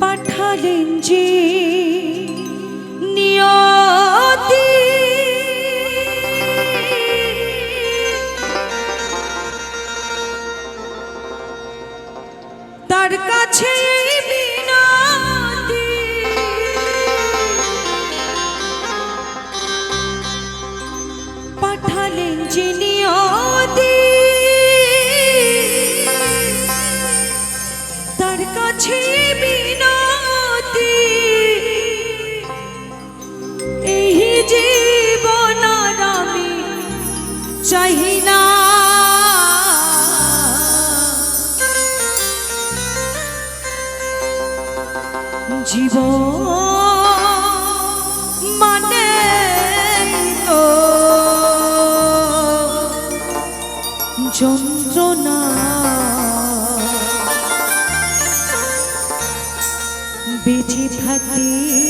পাঠালেন যে নিয়তি। তার কাছে পাঠালেন যে নিয়তি। জীব মানে বেঁচে থাকি